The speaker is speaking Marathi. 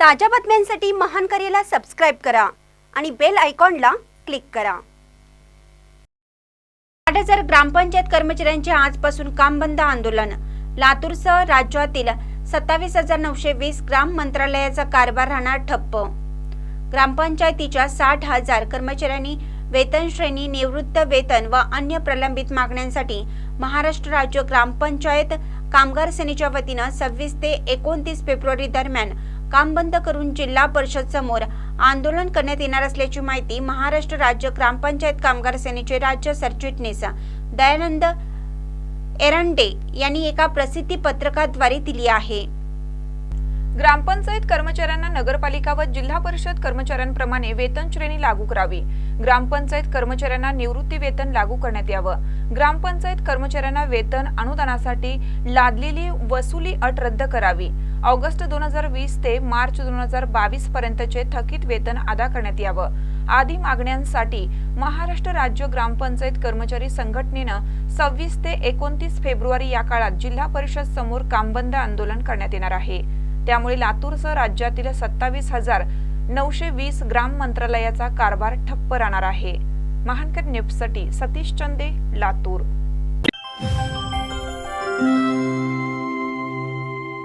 ताज्या बातम्यांसाठी महान करेला सबस्क्राईब करा आणि बेल आयकॉनला क्लिक करा. आठ हजार ग्रामपंचायत कर्मचाऱ्यांचे आजपासून काम बंद आंदोलन लातूरसह राज्यातील सत्तावीस हजार नऊशे वीस ग्राम मंत्रालयाचा कारभार राहणार ठप्प. ग्रामपंचायतीच्या साठ हजार कर्मचाऱ्यांनी वेतन श्रेणी निवृत्त वेतन व अन्य प्रलंबित मागण्यांसाठी महाराष्ट्र राज्य ग्रामपंचायत कामगार सेनेच्या वतीनं सव्वीस ते एकोणतीस फेब्रुवारी दरम्यान काम बंद करून जिल्हा परिषद समोर आंदोलन करण्यात येणार असल्याची माहिती महाराष्ट्र राज्य ग्रामपंचायत कामगार सेनेचे राज्य सरचिटणीस दयानंद एरंडे यांनी एका प्रसिद्धी पत्रकाद्वारे दिली आहे. ग्रामपंचायत कर्मचाऱ्यांना नगरपालिका व जिल्हा परिषद कर्मचाऱ्यांप्रमाणे वेतन श्रेणी लागू करावी. ग्रामपंचायत कर्मचाऱ्यांना निवृत्ती वेतन लागू करण्यात यावं. ग्रामपंचायत कर्मचाऱ्यांना वेतन अनुदानासाठी लादलेली वसुली अट रद्द करावी. ऑगस्ट दोन हजार वीस ते मार्च दोन हजार बावीस पर्यंतचे थकीत वेतन अदा करण्यात यावं. आदी मागण्यांसाठी महाराष्ट्र राज्य ग्रामपंचायत कर्मचारी संघटनेनं सव्वीस ते एकोणतीस फेब्रुवारी या काळात जिल्हा परिषद समोर कामबंद आंदोलन करण्यात येणार आहे. त्यामुळे लातूरसह राज्यातील सत्तावीस हजार नऊशे वीस ग्राम मंत्रालयाचा कारभार ठप्प राहणार आहे. महानकर न्यूजसाठी सतीश चंदे लातूर.